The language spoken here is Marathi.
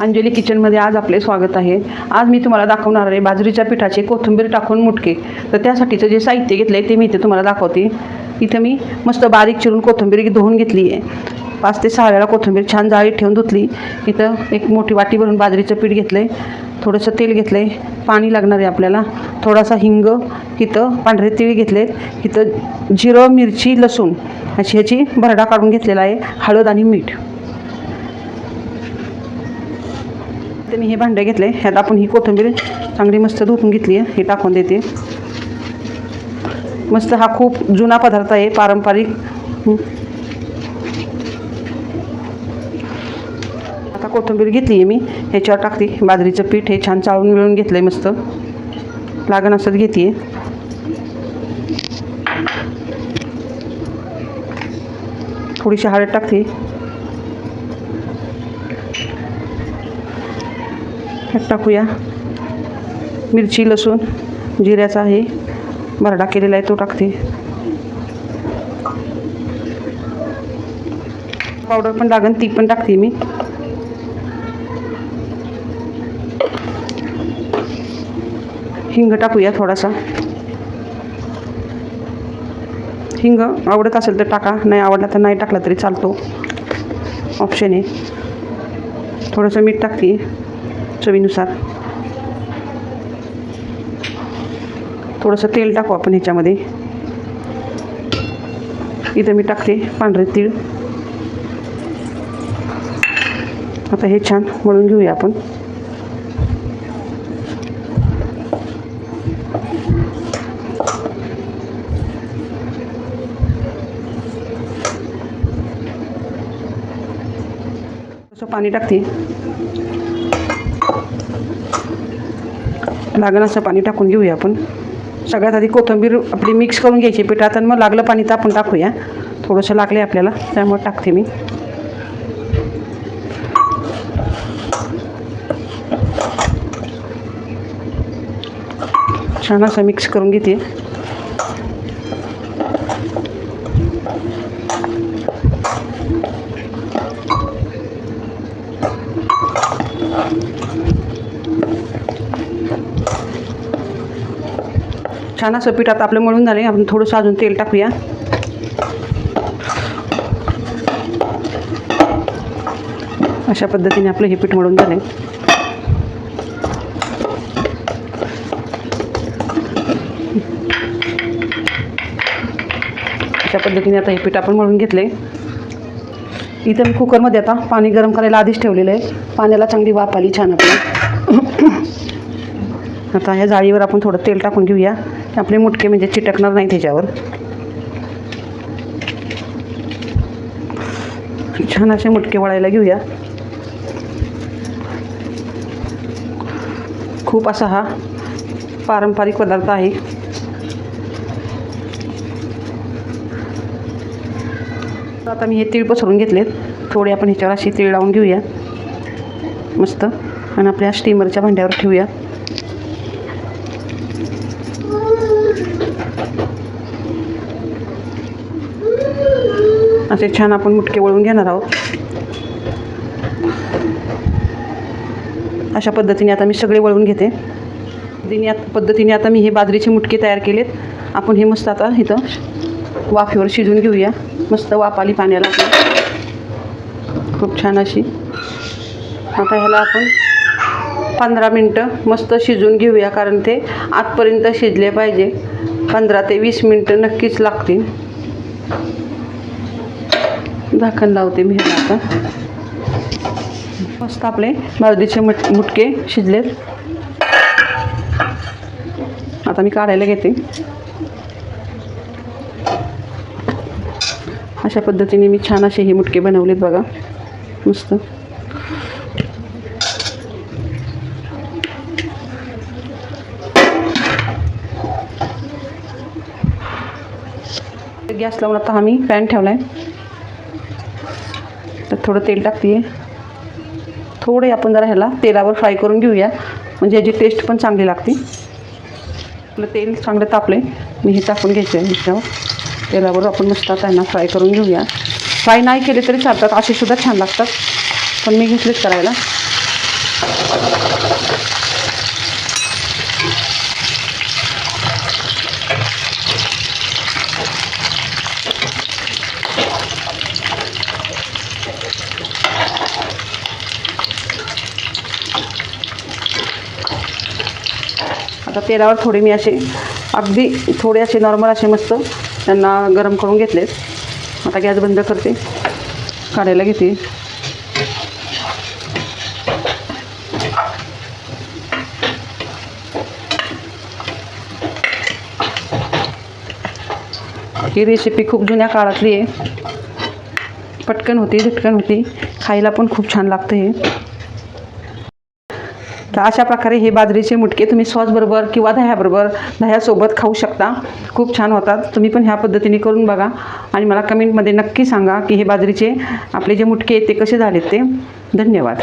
अंजली किचनमध्ये आज आपले स्वागत आहे. आज मी तुम्हाला दाखवणार आहे बाजरीच्या पिठाचे कोथिंबीर टाकून मुटके. तर त्यासाठीचं जे साहित्य घेतलं आहे ते मी इथे तुम्हाला दाखवते. इथं मी मस्त बारीक चिरून कोथिंबीर धुवून घेतली आहे. पाच ते सहा वेळा कोथिंबीर छान जाळीत ठेवून धुतली. इथं एक मोठी वाटी भरून बाजरीचं पीठ घेतलं आहे थोडंसं तेल घेतलं आहे पाणी लागणार आहे आपल्याला. थोडासा हिंग इथं पांढरे तीळ घेतले इथं जिरं मिरची लसूण अशी ह्याची भरडा काढून घेतलेला आहे. हळद आणि मीठ. ते मी हे भांडे घेतले ह्यात आपण ही कोथिंबीर चांगली मस्त धुतून घेतली आहे हे टाकून देते. मस्त हा खूप जुना पदार्थ आहे पारंपरिक. आता कोथिंबीर घेतली आहे मी. ह्याच्यावर टाकते. बाजरीचं पीठ हे छान चाळून मिळून घेतलं आहे मस्त. लागण असंच घेते थोडीशी हळद टाकते. टाकूया. मिरची लसूण जिऱ्याचा आहे. भरडा केलेला आहे तो टाकते. पावडर पण लागेल ती पण टाकते मी. हिंग टाकूया थोडासा. हिंग आवडत असेल तर टाका नाही आवडला तर नाही टाकला तरी चालतो. ऑप्शन आहे थोडंसं मीठ टाकते. चवीनुसार. थोडंसं तेल टाकू आपण ह्याच्यामध्ये. इथं मी टाकते पांढरे तीळ. आता हे छान वळून घेऊया आपण. पाणी टाकते. लागण असं पाणी टाकून घेऊया आपण. सगळ्यात आधी कोथिंबीर आपली मिक्स करून घ्यायची पिठात आणि मग लागलं पाणी तर आपण टाकूया. थोडंसं लागले आपल्याला त्यामुळे टाकते मी. छान असं मिक्स करून घेते. छान असं पीठ आता आपलं मळून झाले आपण थोडंसं अजून तेल टाकूया. अशा पद्धतीने आपलं हे पीठ मळून झालं अशा पद्धतीने आता हे पीठ आपण मळून घेतले इथं मी कुकरमध्ये आता पाणी गरम करायला आधीच ठेवलेलं आहे. पाण्याला चांगली वाफ आली छान आपली. आता ह्या जाळीवर आपण थोडं तेल टाकून घेऊया. आपले मुटके म्हणजे चिटकणार नाही त्याच्यावर. छान असे मुटके वळायला घेऊया. खूप असा हा पारंपरिक पदार्थ आहे. आता मी हे तीळ पसरून घेतलेत. थोडे आपण ह्याच्यावर अशी तीळ लावून घेऊया. मस्त. आणि आपल्या स्टीमरच्या भांड्यावर ठेवूया. असे छान आपण मुटके वळून घेणार आहोत. अशा पद्धतीने आता मी सगळे वळून घेते. दिनी पद्धतीने आता मी हे बाजरीचे मुटके तयार केलेत. आपण हे मस्त आता इथं वाफेवर शिजून घेऊया. मस्त वाफ आली पाण्याला आपली. खूप छान अशी. आता ह्याला आपण पंधरा मिनटं मस्त शिजून घेऊया कारण ते आतपर्यंत शिजले पाहिजे. पंधरा ते वीस मिनटं नक्कीच लागतील. झाकण लावते मी ह्याला आता. मस्त आपले मारुतीचे मट मुटके शिजलेत. आता मी काढायला घेते. अशा पद्धतीने मी छान असे हे मुटके बनवलेत बघा. मस्त. गॅस लावून आता आम्ही पॅन ठेवला आहे थोडं तेल टाकते थोडे आपण जरा ह्याला तेलावर फ्राय करून घेऊया. म्हणजे याची टेस्ट पण चांगली लागते. आपलं तेल चांगलं तापले मी हे टाकून घ्यायचं आहे ह्याच्यावर तेलावर आपण मस्त आहे ना फ्राय करून घेऊया. फ्राय नाही केले तरी चालतात. असे सुद्धा छान लागतात. पण मी घेतलेच करायला. आता तेलावर थोडे मी असे अगदी थोडे असे नॉर्मल असे मस्त त्यांना गरम करून घेतलेत. आता गॅस बंद करते. काढायला घेते. ही रेसिपी खूप जुन्या काळातली आहे. पटकन होती झटकन होती. खायला पण खूप छान लागतं हे. तर अशा प्रकारे हे बाजरीचे मुटके तुम्ही सॉसबरोबर किंवा दह्याबरोबर दह्यासोबत खाऊ शकता. खूप छान होतात. तुम्ही पण ह्या पद्धतीने करून बघा आणि मला कमेंटमध्ये नक्की सांगा की हे बाजरीचे आपले जे मुटके आहेत ते कसे झालेत ते. धन्यवाद.